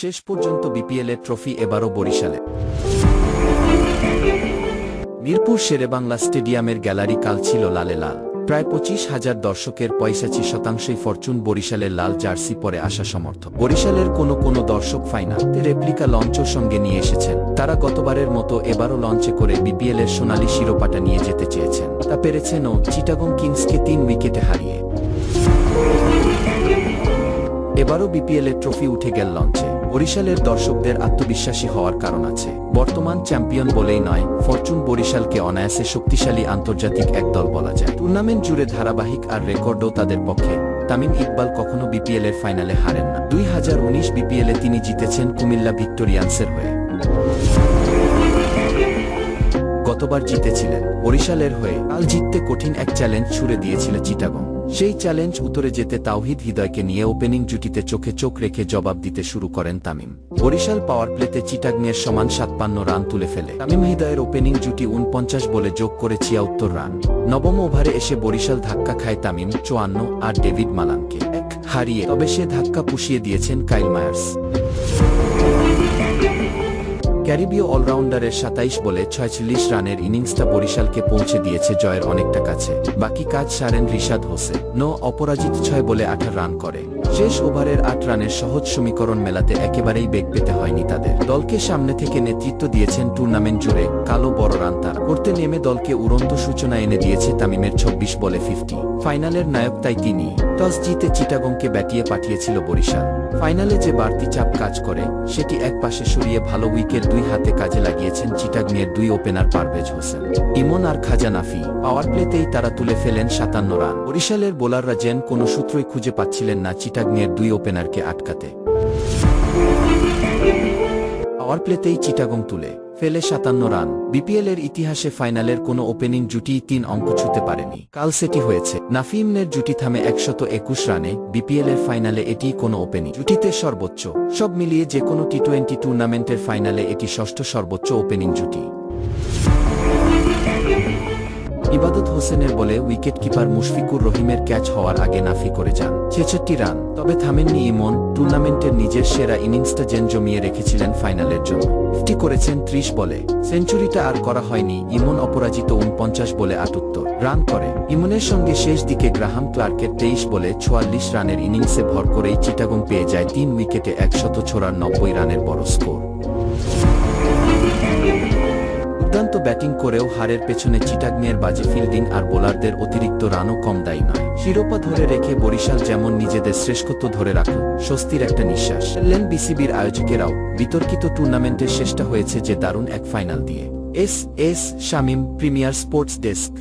শেষ পর্যন্ত বিপিএলের ট্রফি এবারও বরিশালে। মিরপুর শেরেবাংলা স্টেডিয়ামের গ্যালারি কাল ছিল লালে লাল। প্রায় পঁচিশ হাজার দর্শকের পয়সাচি শতাংশই ফরচুন বরিশালের লাল জার্সি পরে আসা সমর্থক। বরিশালের কোনো কোনো দর্শক ফাইনাল রেপ্লিকা লঞ্চও সঙ্গে নিয়ে এসেছেন। তারা গতবারের মতো এবারও লঞ্চে করে বিপিএল এর সোনালী শিরোপাটা নিয়ে যেতে চেয়েছেন। তা পেরেছেনও চিটাগং কিংসকে তিন উইকেটে হারিয়ে। এবারও বিপিএল এর ট্রফি উঠে গেল লঞ্চে। বরিশালের দর্শকদের আত্মবিশ্বাসী হওয়ার কারণ আছে। বর্তমান চ্যাম্পিয়ন বলেই নয়, ফরচুন বরিশালকে অনায়াসে শক্তিশালী আন্তর্জাতিক একদল বলা যায়। টুর্নামেন্ট জুড়ে ধারাবাহিক আর রেকর্ডও তাদের পক্ষে। তামিম ইকবাল কখনো বিপিএল এর ফাইনালে হারেন না। দুই হাজার উনিশ বিপিএলে তিনি জিতেছেন কুমিল্লা ভিক্টোরিয়ান্সের হয়ে। গতবার জিতেছিলেন? বরিশালের হয়ে কাল জিততে কঠিন এক চ্যালেঞ্জ ছুড়ে দিয়েছিল চিটাগং। সেই চ্যালেঞ্জ উত্তরে যেতে তাওহিদ হৃদয়কে নিয়ে ওপেনিং জুটিতে চোখে চোখ রেখে জবাব দিতে শুরু করেন তামিম। বরিশাল পাওয়ার প্লেতে চিটাগংয়ের সমান সাতপান্ন রান তুলে ফেলে। তামিম হৃদয়ের ওপেনিং জুটি উনপঞ্চাশ বলে যোগ করে ছিয়াত্তর রান। নবম ওভারে এসে বরিশাল ধাক্কা খায় তামিম, চুয়ান্ন, আর ডেভিড মালানকে। এক হারিয়ে তবে সে ধাক্কা পুষিয়ে দিয়েছেন কাইল মায়ার্স। ক্যারিবীয় অলরাউন্ডারের সাতাইশ বলে ছয়চল্লিশ রানের ইনিংসটা বরিশালকে পৌঁছে দিয়েছে জয়ের অনেকটা কাছে। বাকি কাজ সারেন রিশাদ হোসে। নো অপরাজিত ছয় বলে আঠার রান করে। শেষ ওভারের আট রানের সহজ সমীকরণ মেলাতে একেবারেই বেগ পেতে হয়নি তাদের। দলকে সামনে থেকে নেতৃত্ব দিয়েছেন টুর্নামেন্ট জুড়ে কালো বড় রান তারা। করতে নেমে দলকে উড়ন্ত সূচনা এনে দিয়েছে তামিমের চব্বিশ বলে ফিফটি ফাইনালের নায়ক তাই তিনি। টস জিতে চিটাগংকে ব্যাটিয়ে পাঠিয়েছিল বরিশাল। ফাইনালে যে বাড়তি চাপ কাজ করে, সেটি একপাশে সরিয়ে ভালো উইকেট দুই হাতে কাজে লাগিয়েছেন চিটাগংয়ের দুই ওপেনার পারভেজ হোসেন। ইমন আর খাজা নাফি পাওয়ার প্লেতেই তারা তুলে ফেলেন সাতান্ন রান। বরিশালের বোলাররা যেন কোনো সূত্রই খুঁজে পাচ্ছিলেন না চিটাগংয়ের দুই ওপেনারকে আটকাতে। পাওয়ার প্লেতেই চিটাগং তুলে। ফেলে সাতান্ন রান। বিপিএলের ইতিহাসে ফাইনালের কোনো ওপেনিং জুটি তিন অঙ্ক ছুতে পারেনি। কাল সেটি হয়েছে। নাফিমনের জুটি থামে একশত একুশ রানে বিপিএলের ফাইনালে এটি কোনো ওপেনিং জুটিতে সর্বোচ্চ। সব মিলিয়ে যে কোনো টি টোয়েন্টি টুর্নামেন্টের ফাইনালে এটি ষষ্ঠ সর্বোচ্চ ওপেনিং জুটি। ইবাদত হোসেনের বলে উইকেট কিপার মুশফিকুর রহিমের ক্যাচ হওয়ার আগে নাফি করে যান। ছেষট্টি রান, তবে থামেননি ইমন, টুর্নামেন্টের নিজের সেরা ইনিংসটা জেন জমিয়ে রেখেছিলেন ফাইনালের জন্য। ফিফটি করেছেন ত্রিশ বলে। সেঞ্চুরিটা আর করা হয়নি, ইমন অপরাজিত উনপঞ্চাশ বলে আটাত্তর রান করে। ইমনের সঙ্গে শেষ দিকে গ্রাহাম ক্লার্কের তেইশ বলে চুয়াল্লিশ রানের ইনিংসে ভর করেই চিটাগং পেয়ে যায় তিন উইকেটে একশত ছোড়ার নব্বই রানের বড় স্কোর। ব্যাটিং করেও হারের পেছনে চিটাগ্নের বাজে ফিল্ডিং আর বোলারদের অতিরিক্ত রানও কম দায়ী নয়। শিরোপা ধরে রেখে বরিশাল যেমন নিজেদের শ্রেষ্ঠত্ব ধরে রাখল, স্বস্তির একটা নিঃশ্বাস। লেন বিসিবির আয়োজকেরাও বিতর্কিত টুর্নামেন্টের শেষটা হয়েছে যে দারুণ এক ফাইনাল দিয়ে। S S Shamim, premier sports desk.